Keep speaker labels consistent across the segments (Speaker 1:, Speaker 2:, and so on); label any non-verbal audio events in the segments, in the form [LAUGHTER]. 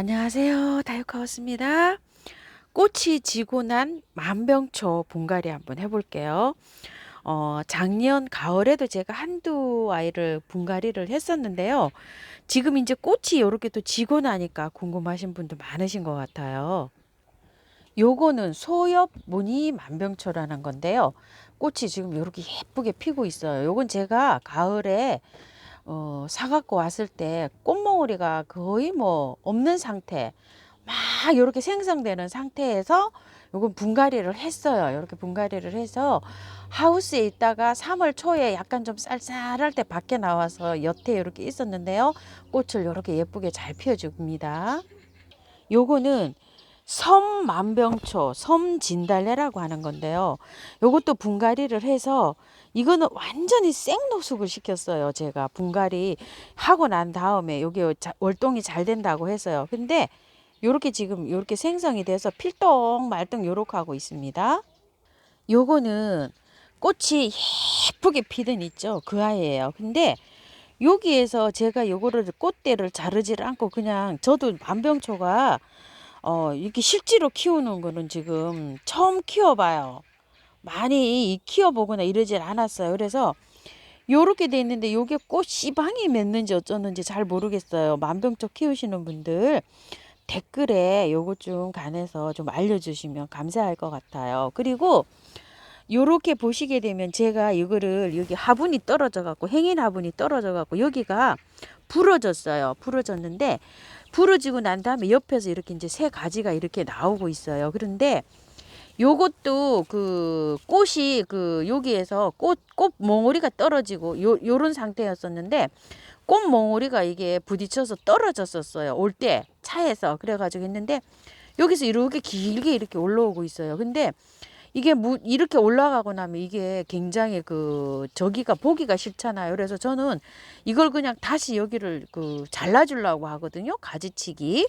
Speaker 1: 안녕하세요. 다육하우스입니다. 꽃이 지고 난 만병초 분갈이 한번 해볼게요. 어, 작년 가을에도 제가 한두 아이를 분갈이를 했었는데요. 지금 이제 꽃이 이렇게 또 지고 나니까 궁금하신 분도 많으신 것 같아요. 요거는 소엽 무늬 만병초라는 건데요. 꽃이 지금 이렇게 예쁘게 피고 있어요. 요건 제가 가을에 어, 사갖고 왔을 때 꽃몽우리가 거의 뭐 없는 상태, 막 이렇게 생성되는 상태에서 요건 분갈이를 했어요. 이렇게 분갈이를 해서 하우스에 있다가 3월 초에 약간 좀 쌀쌀할 때 밖에 나와서 여태 이렇게 있었는데요. 꽃을 이렇게 예쁘게 잘 피워줍니다. 요거는 섬만병초, 섬진달래라고 하는 건데요. 요것도 분갈이를 해서 이거는 완전히 생노숙을 시켰어요. 제가 분갈이 하고 난 다음에 자- 월동이 잘 된다고 해서요. 근데 요렇게 지금 요렇게 생성이 돼서 필동 말동 요렇게 하고 있습니다. 요거는 꽃이 예쁘게 피든 있죠. 그 아이예요. 근데 여기에서 제가 요거를 꽃대를 자르지를 않고 그냥 저도 만병초가 어 이렇게 실제로 키우는 거는 지금 처음 키워봐요. 많이 키워보거나 이러질 않았어요. 그래서 요렇게 돼 있는데 요게 꽃 씨방이 맺는지 어쩌는지 잘 모르겠어요. 만병초 키우시는 분들 댓글에 요거 좀 간해서 좀 알려주시면 감사할 것 같아요. 그리고 요렇게 보시게 되면 제가 이거를 여기 화분이 떨어져 갖고 행인 화분이 떨어져 갖고 여기가 부러졌어요. 부러졌는데 부러지고 난 다음에 옆에서 이렇게 이제 새 가지가 이렇게 나오고 있어요. 그런데 요것도 그 꽃이 그 여기에서 꽃, 꽃 몽우리가 떨어지고 요, 요런 상태였었는데 꽃 몽우리가 이게 부딪혀서 떨어졌었어요. 올 때 차에서. 그래가지고 했는데 여기서 이렇게 길게 이렇게 올라오고 있어요. 근데 이게 무, 이렇게 올라가고 나면 이게 굉장히 그 저기가 보기가 싫잖아요. 그래서 저는 이걸 그냥 다시 여기를 그 잘라주려고 하거든요. 가지치기.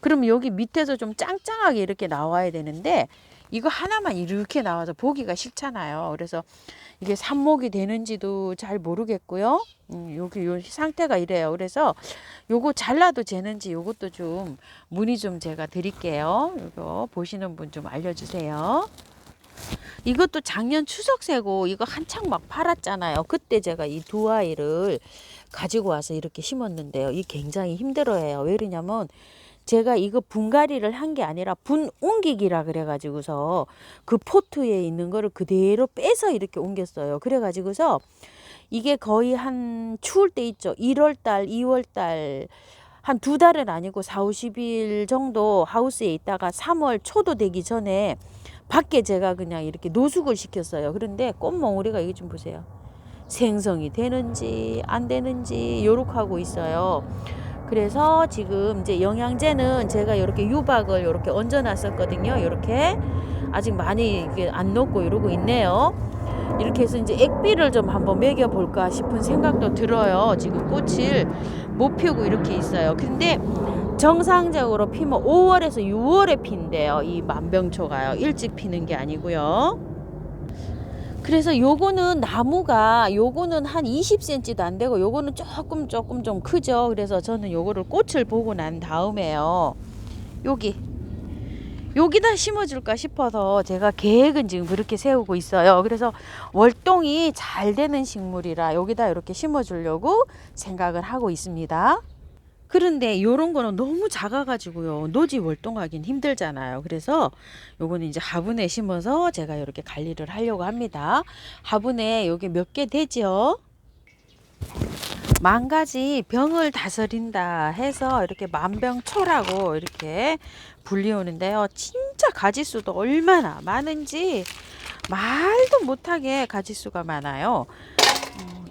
Speaker 1: 그러면 여기 밑에서 좀 짱짱하게 이렇게 나와야 되는데 이거 하나만 이렇게 나와서 보기가 싫잖아요. 그래서 이게 삽목이 되는지도 잘 모르겠고요. 음, 여기 요 상태가 이래요. 그래서 요거 잘라도 되는지 요것도 좀 문의 좀 제가 드릴게요. 이거 보시는 분 좀 알려주세요. 이것도 작년 추석 새고 이거 한창 막 팔았잖아요. 그때 제가 이 두 아이를 가지고 와서 이렇게 심었는데요. 이 굉장히 힘들어해요. 왜 그러냐면 제가 이거 분갈이를 한 게 아니라 분 옮기기라 그래가지고서 그 포트에 있는 거를 그대로 빼서 이렇게 옮겼어요. 그래가지고서 이게 거의 한 추울 때 있죠. 1월 달, 2월 달. 한 두 달은 아니고 4, 50일 정도 하우스에 있다가 3월 초도 되기 전에 밖에 제가 그냥 이렇게 노숙을 시켰어요. 그런데 꽃몽우리가 이게 좀 보세요. 생성이 되는지 안 되는지 요렇게 하고 있어요. 그래서 지금 이제 영양제는 제가 이렇게 유박을 이렇게 얹어 놨었거든요. 이렇게 아직 많이 이게 안 녹고 이러고 있네요. 이렇게 해서 이제 액비를 좀 한번 먹여 볼까 싶은 생각도 들어요. 지금 꽃을 못 피우고 이렇게 있어요. 근데 정상적으로 피면 5월에서 6월에 핀대요. 이 만병초가요. 일찍 피는 게 아니고요. 그래서 요거는 나무가 요거는 한 20cm도 안 되고 요거는 조금 조금 좀 크죠. 그래서 저는 요거를 꽃을 보고 난 다음에요. 여기 여기다 심어줄까 싶어서 제가 계획은 지금 그렇게 세우고 있어요. 그래서 월동이 잘 되는 식물이라 여기다 이렇게 심어주려고 생각을 하고 있습니다. 그런데 요런 거는 너무 작아가지고요. 노지 월동하긴 힘들잖아요. 그래서 요거는 이제 화분에 심어서 제가 이렇게 관리를 하려고 합니다. 화분에 요게 몇 개 되죠? 만 가지 병을 다스린다 해서 이렇게 만병초라고 이렇게 불리우는데요. 진짜 가지수도 얼마나 많은지 말도 못하게 가지수가 많아요.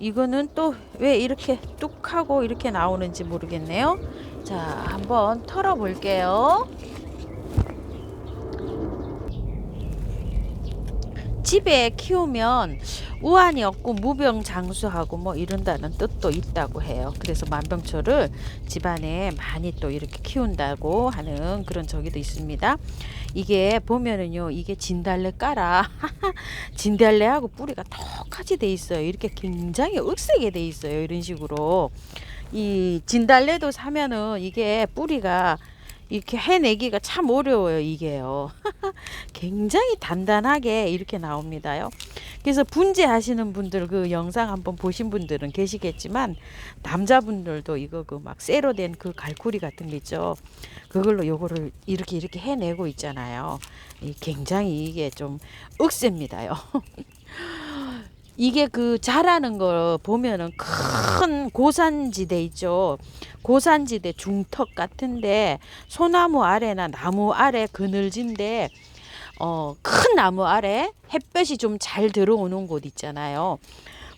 Speaker 1: 어, 이거는 또 왜 이렇게 뚝 하고 이렇게 나오는지 모르겠네요. 자, 한번 털어 볼게요. 집에 키우면 우환이 없고 무병장수하고 뭐 이런다는 뜻도 있다고 해요. 그래서 만병초를 집안에 많이 또 이렇게 키운다고 하는 그런 저기도 있습니다. 이게 보면은요, 이게 진달래 까라. [LAUGHS] 진달래하고 뿌리가 똑같이 돼 있어요. 이렇게 굉장히 억세게 돼 있어요. 이런 식으로. 이 진달래도 사면은 이게 뿌리가 이렇게 해내기가 참 어려워요, 이게요. [LAUGHS] 굉장히 단단하게 이렇게 나옵니다요. 그래서 분재하시는 분들 그 영상 한번 보신 분들은 계시겠지만 남자분들도 이거 그 막 쇠로 된 그 갈고리 같은 게 있죠. 그걸로 요거를 이렇게 이렇게 해내고 있잖아요. 이 굉장히 이게 좀 억셉니다요. [LAUGHS] 이게 그 자라는 거 보면은 큰 고산지대 있죠. 고산지대 중턱 같은데 소나무 아래나 나무 아래 그늘진데 어, 큰 나무 아래 햇볕이 좀 잘 들어오는 곳 있잖아요.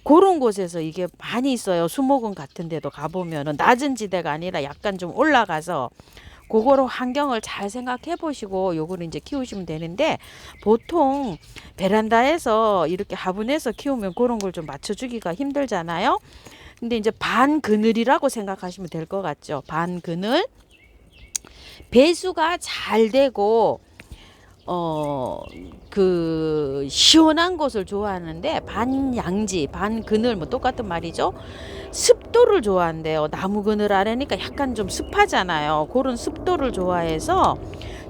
Speaker 1: 그런 곳에서 이게 많이 있어요. 수목원 같은 데도 가보면은 낮은 지대가 아니라 약간 좀 올라가서 그거로 환경을 잘 생각해 보시고 요거를 이제 키우시면 되는데 보통 베란다에서 이렇게 화분에서 키우면 그런 걸 좀 맞춰주기가 힘들잖아요. 근데 이제 반 그늘이라고 생각하시면 될 것 같죠. 반 그늘. 배수가 잘 되고 어 그 시원한 곳을 좋아하는데 반 양지 반 그늘 뭐 똑같은 말이죠 습도를 좋아한대요 나무 그늘 아래니까 약간 좀 습하잖아요 그런 습도를 좋아해서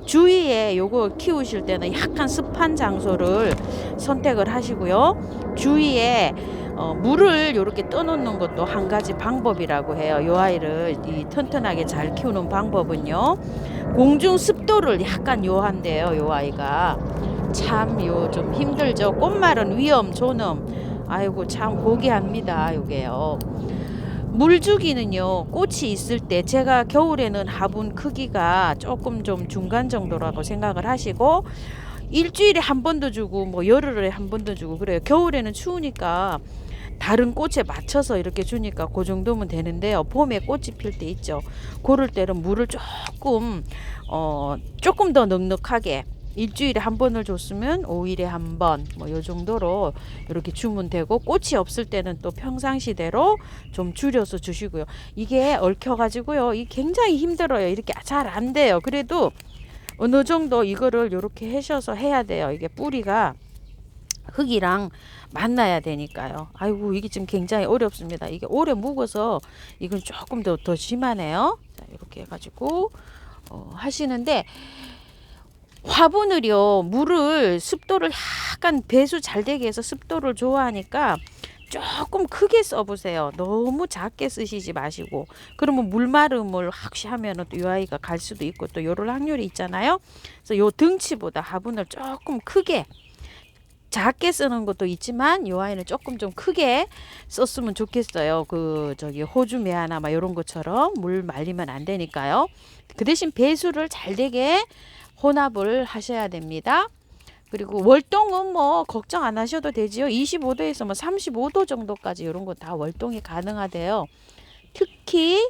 Speaker 1: 주위에 요거 키우실 때는 약간 습한 장소를 선택을 하시고요 주위에 어, 물을 이렇게 떠놓는 것도 한 가지 방법이라고 해요. 요 아이를 이 튼튼하게 잘 키우는 방법은요. 공중 습도를 약간 요한대요. 요 아이가 참 요 좀 힘들죠. 꽃말은 위험 존엄. 아이고 참 고귀합니다. 요게요. 물주기는요 꽃이 있을 때 제가 겨울에는 화분 크기가 조금 좀 중간 정도라고 생각을 하시고 일주일에 한 번도 주고 뭐 열흘에 한 번도 주고 그래요 겨울에는 추우니까 다른 꽃에 맞춰서 이렇게 주니까 그 정도면 되는데요. 봄에 꽃이 필 때 있죠. 그럴 때는 물을 조금 어 조금 더 넉넉하게 일주일에 한 번을 줬으면 5일에 한 번 뭐 요 정도로 이렇게 주면 되고 꽃이 없을 때는 또 평상시대로 좀 줄여서 주시고요. 이게 얽혀 가지고요. 이 굉장히 힘들어요. 이렇게 잘 안 돼요. 그래도 어느 정도 이거를 이렇게 하셔서 해야 돼요. 이게 뿌리가 흙이랑 만나야 되니까요. 아이고 이게 지금 굉장히 어렵습니다. 이게 오래 묵어서 이건 조금 더 더 심하네요. 자 이렇게 해가지고 어, 하시는데 화분을요 물을 습도를 약간 배수 잘 되게 해서 습도를 좋아하니까 조금 크게 써보세요. 너무 작게 쓰시지 마시고 그러면 물마름을 확시 하면은 또 이 아이가 갈 수도 있고 또 요럴 확률이 있잖아요. 그래서 요 등치보다 화분을 조금 크게 작게 쓰는 것도 있지만 요 아이는 조금 좀 크게 썼으면 좋겠어요. 그 저기 호주 매화나 막 이런 것처럼 물 말리면 안 되니까요. 그 대신 배수를 잘 되게 혼합을 하셔야 됩니다. 그리고 월동은 뭐 걱정 안 하셔도 되지요. 25도에서 뭐 35도 정도까지 이런 거 다 월동이 가능하대요. 특히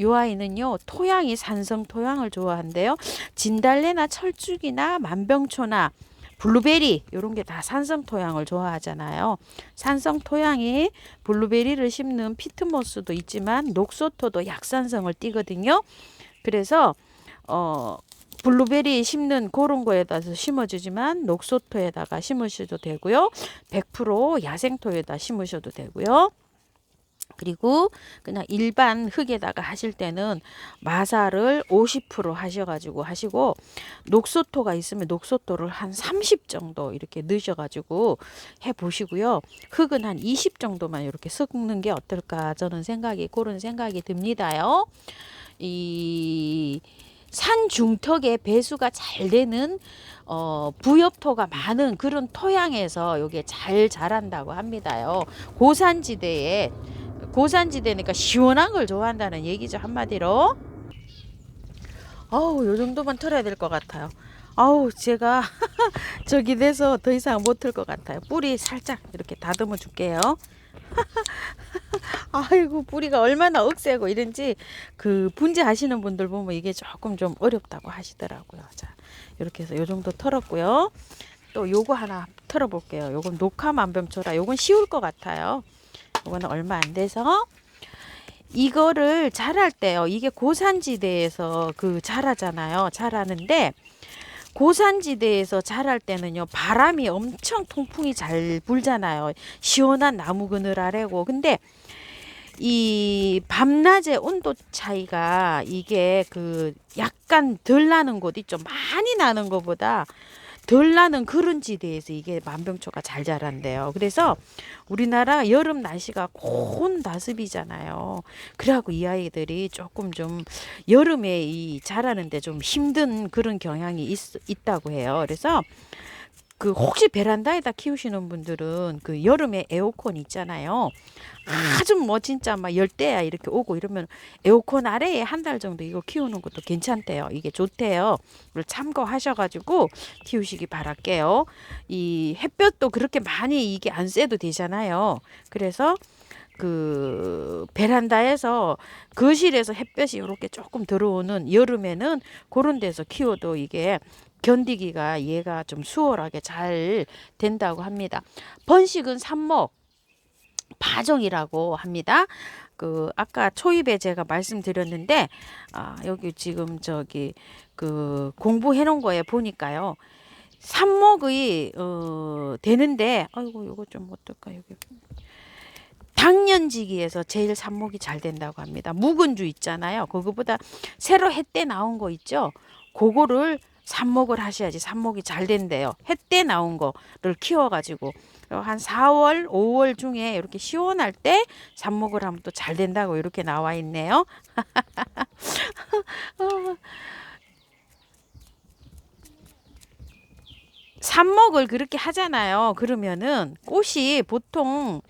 Speaker 1: 요 아이는요 토양이 산성 토양을 좋아한대요. 진달래나 철쭉이나 만병초나 블루베리 이런 게 다 산성 토양을 좋아하잖아요. 산성 토양이 블루베리를 심는 피트모스도 있지만 녹소토도 약산성을 띠거든요. 그래서 어 블루베리 심는 그런 거에다 심어주지만 녹소토에다가 심으셔도 되고요. 100% 야생토에다 심으셔도 되고요. 그리고 그냥 일반 흙에다가 하실 때는 마사를 50% 하셔가지고 하시고 녹소토가 있으면 녹소토를 한 30 정도 이렇게 넣으셔가지고 해 보시고요. 흙은 한 20 정도만 이렇게 섞는 게 어떨까 저는 생각이 그런 생각이 듭니다요. 이 산 중턱에 배수가 잘 되는 어, 부엽토가 많은 그런 토양에서 이게 잘 자란다고 합니다요. 고산지대에 고산지대니까 시원한 걸 좋아한다는 얘기죠 한마디로. 아우 요 정도만 털어야 될 것 같아요. 아우 제가 [LAUGHS] 저기 돼서 더 이상 못틀것 같아요. 뿌리 살짝 이렇게 다듬어 줄게요. [LAUGHS] 아이고 뿌리가 얼마나 억세고 이런지 그 분재하시는 분들 보면 이게 조금 좀 어렵다고 하시더라고요. 자 이렇게 해서 요 정도 털었고요. 또 요거 하나 털어볼게요. 요건 녹화 만병초라 요건 쉬울 것 같아요. 요거는 얼마 안 돼서 이거를 자랄 때요. 이게 고산지대에서 그 자라잖아요. 자라는데 고산지대에서 자랄 때는요 바람이 엄청 통풍이 잘 불잖아요 시원한 나무 그늘 아래고 근데 이 밤낮의 온도 차이가 이게 그 약간 덜 나는 곳 있죠. 많이 나는 것보다 덜 나는 그런 지대에서 이게 만병초가 잘 자란대요. 그래서 우리나라 여름 날씨가 고온 다습이잖아요. 그래갖고 이 아이들이 조금 좀 여름에 이 자라는데 좀 힘든 그런 경향이 있, 있다고 해요. 그래서 그 혹시 베란다에다 키우시는 분들은 그 여름에 에어컨 있잖아요. 아주 뭐 진짜 막 열대야 이렇게 오고 이러면 에어컨 아래에 한 달 정도 이거 키우는 것도 괜찮대요. 이게 좋대요. 그걸 참고하셔가지고 키우시기 바랄게요. 이 햇볕도 그렇게 많이 이게 안 쐬도 되잖아요. 그래서 그 베란다에서 거실에서 햇볕이 이렇게 조금 들어오는 여름에는 그런 데서 키워도 이게 견디기가 얘가 좀 수월하게 잘 된다고 합니다. 번식은 삽목 파종이라고 합니다. 그 아까 초입에 제가 말씀드렸는데 아 여기 지금 저기 그 공부해 놓은 거에 보니까요. 삽목의 어 되는데 아이고 요거 좀 어떨까 여기 당년지기에서 제일 삽목이 잘 된다고 합니다. 묵은주 있잖아요. 그거보다 새로 햇때 나온 거 있죠. 그거를 삽목을 하셔야지 삽목이 잘 된대요. 햇때 나온 거를 키워가지고 한 4월, 5월 중에 이렇게 시원할 때 삽목을 하면 또 잘 된다고 이렇게 나와 있네요. [LAUGHS] 삽목을 그렇게 하잖아요. 그러면은 꽃이 보통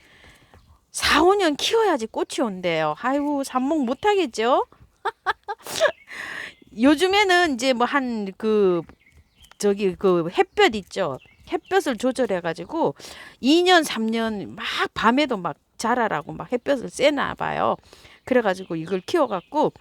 Speaker 1: 4, 5년 키워야지 꽃이 온대요. 아이고, 삽목 못 하겠죠? [LAUGHS] 요즘에는 이제 뭐 한 그 저기 그 햇볕 있죠. 햇볕을 조절해 가지고 2년, 3년 막 밤에도 막 자라라고 막 햇볕을 쐬나 봐요. 그래 가지고 이걸 키워 갖고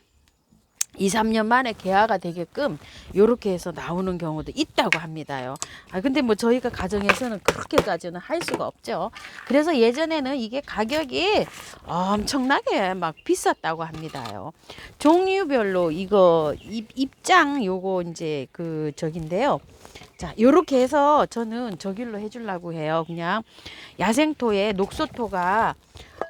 Speaker 1: 2, 3년 만에 개화가 되게끔 요렇게 해서 나오는 경우도 있다고 합니다요. 아 근데 뭐 저희가 가정에서는 그렇게까지는 할 수가 없죠. 그래서 예전에는 이게 가격이 엄청나게 막 비쌌다고 합니다요. 종류별로 이거 입, 입장 요거 이제 그 저긴데요. 자, 요렇게 해서 저는 저길로 해주려고 해요. 그냥 야생토에 녹소토가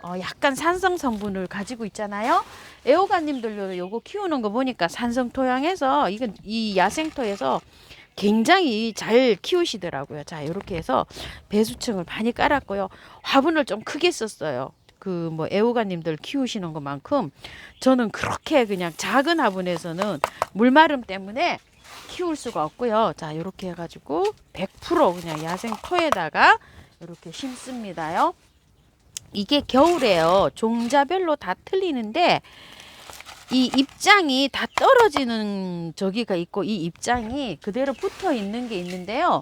Speaker 1: 어, 약간 산성 성분을 가지고 있잖아요. 애호가님들도 요거 키우는 거 보니까 산성 토양에서 이건 이 야생토에서 굉장히 잘 키우시더라고요. 자, 이렇게 해서 배수층을 많이 깔았고요. 화분을 좀 크게 썼어요. 그 뭐 애호가님들 키우시는 것만큼 저는 그렇게 그냥 작은 화분에서는 물마름 때문에 키울 수가 없고요. 자, 이렇게 해가지고 100% 그냥 야생 토에다가 이렇게 심습니다요. 이게 겨울에요. 종자별로 다 틀리는데 이 입장이 다 떨어지는 저기가 있고 이 입장이 그대로 붙어 있는 게 있는데요.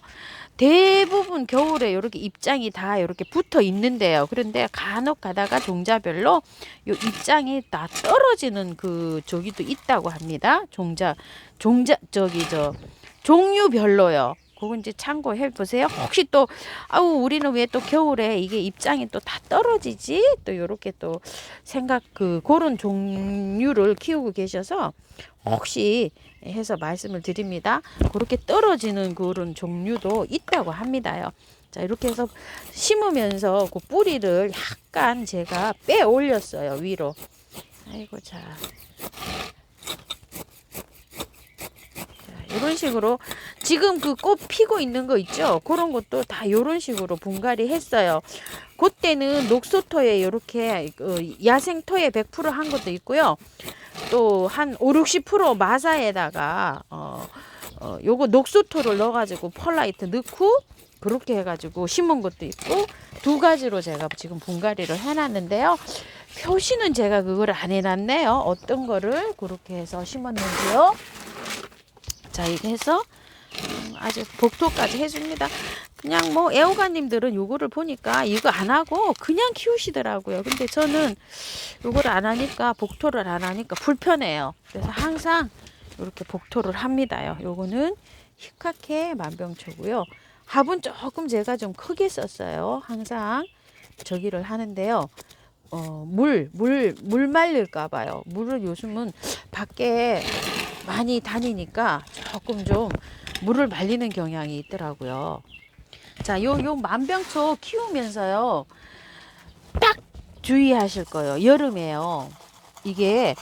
Speaker 1: 대부분 겨울에 이렇게 입장이 다 이렇게 붙어 있는데요. 그런데 간혹 가다가 종자별로 요 입장이 다 떨어지는 그 저기도 있다고 합니다. 종자 종자 저기 저 종류별로요. 그건 이제 참고해 보세요. 혹시 또 아우 우리는 왜 또 겨울에 이게 입장이 또 다 떨어지지? 또 요렇게 또 생각 그 그런 종류를 키우고 계셔서 혹시 해서 말씀을 드립니다. 그렇게 떨어지는 그런 종류도 있다고 합니다요. 자 이렇게 해서 심으면서 그 뿌리를 약간 제가 빼 올렸어요 위로. 아이고 자. 이런 식으로 지금 그 꽃 피고 있는 거 있죠? 그런 것도 다 이런 식으로 분갈이 했어요. 그때는 녹소토에 이렇게 야생토에 100%한 것도 있고요. 또 한 5, 60% 마사에다가 어, 어 요거 녹소토를 넣어가지고 펄라이트 넣고 그렇게 해가지고 심은 것도 있고 두 가지로 제가 지금 분갈이를 해놨는데요. 표시는 제가 그걸 안 해놨네요. 어떤 거를 그렇게 해서 심었는지요. 자 이렇게 해서 음, 아주 복토까지 해줍니다. 그냥 뭐 애호가님들은 요거를 보니까 이거 안 하고 그냥 키우시더라고요. 근데 저는 요거를 안 하니까 복토를 안 하니까 불편해요. 그래서 항상 이렇게 복토를 합니다요. 요거는 히카케 만병초고요. 화분 조금 제가 좀 크게 썼어요. 항상 저기를 하는데요. 어, 물, 물, 물 말릴까 봐요. 물을 요즘은 밖에 많이 다니니까 조금 좀 물을 말리는 경향이 있더라고요. 자, 요, 요 만병초 키우면서요. 딱 주의하실 거예요. 여름에요. 이게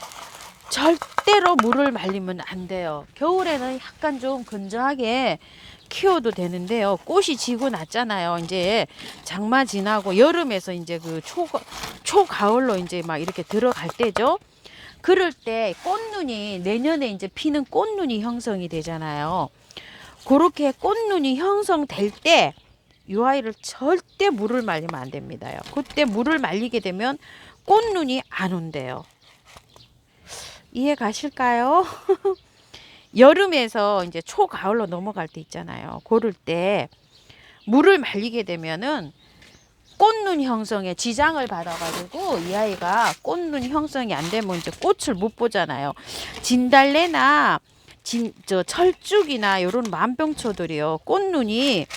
Speaker 1: 절대로 물을 말리면 안 돼요. 겨울에는 약간 좀 건조하게 키워도 되는데요. 꽃이 지고 났잖아요. 이제 장마 지나고 여름에서 이제 그 초, 초가을로 이제 막 이렇게 들어갈 때죠. 그럴 때 꽃눈이 내년에 이제 피는 꽃눈이 형성이 되잖아요. 그렇게 꽃눈이 형성될 때 이 아이를 절대 물을 말리면 안 됩니다요. 그때 물을 말리게 되면 꽃눈이 안 온대요. 이해 가실까요? [LAUGHS] 여름에서 이제 초가을로 넘어갈 때 있잖아요. 고를 때 물을 말리게 되면은 꽃눈 형성에 지장을 받아가지고 이 아이가 꽃눈 형성이 안 되면 이제 꽃을 못 보잖아요. 진달래나 진, 저 철쭉이나 이런 만병초들이요. 꽃눈이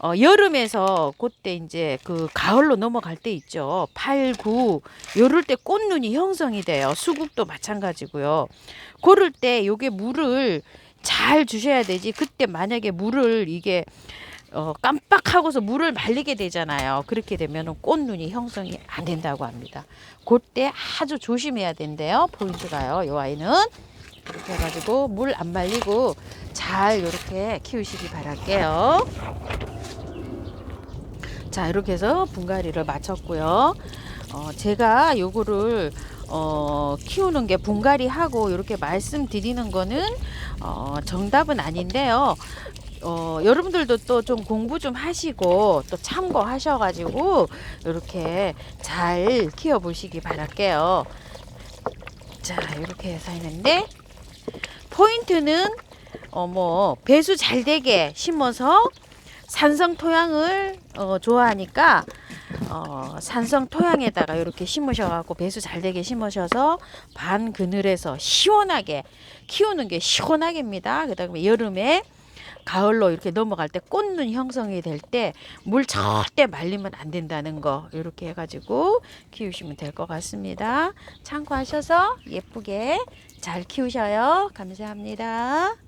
Speaker 1: 어, 여름에서 그때 이제 그 가을로 넘어갈 때 있죠. 8, 9 요럴 때 꽃눈이 형성이 돼요. 수국도 마찬가지고요. 그럴 때 요게 물을 잘 주셔야 되지. 그때 만약에 물을 이게 어, 깜빡하고서 물을 말리게 되잖아요. 그렇게 되면 꽃눈이 형성이 안 된다고 합니다. 그때 아주 조심해야 된대요. 포인트가요. 요 아이는 이렇게 해가지고 물 안 말리고 잘 이렇게 키우시기 바랄게요. 자 이렇게 해서 분갈이를 마쳤고요. 어, 제가 요거를 어, 키우는 게 분갈이 하고 이렇게 말씀드리는 거는 어, 정답은 아닌데요. 어, 여러분들도 또 좀 공부 좀 하시고 또 참고하셔가지고 이렇게 잘 키워보시기 바랄게요. 자 이렇게 해서 했는데 포인트는 어, 뭐 배수 잘 되게 심어서 산성 토양을 어, 좋아하니까 어, 산성 토양에다가 이렇게 심으셔갖고 배수 잘 되게 심으셔서 반 그늘에서 시원하게 키우는 게 시원하게입니다. 그다음에 여름에 가을로 이렇게 넘어갈 때 꽃눈 형성이 될 때 물 절대 말리면 안 된다는 거 이렇게 해가지고 키우시면 될 것 같습니다. 참고하셔서 예쁘게 잘 키우셔요. 감사합니다.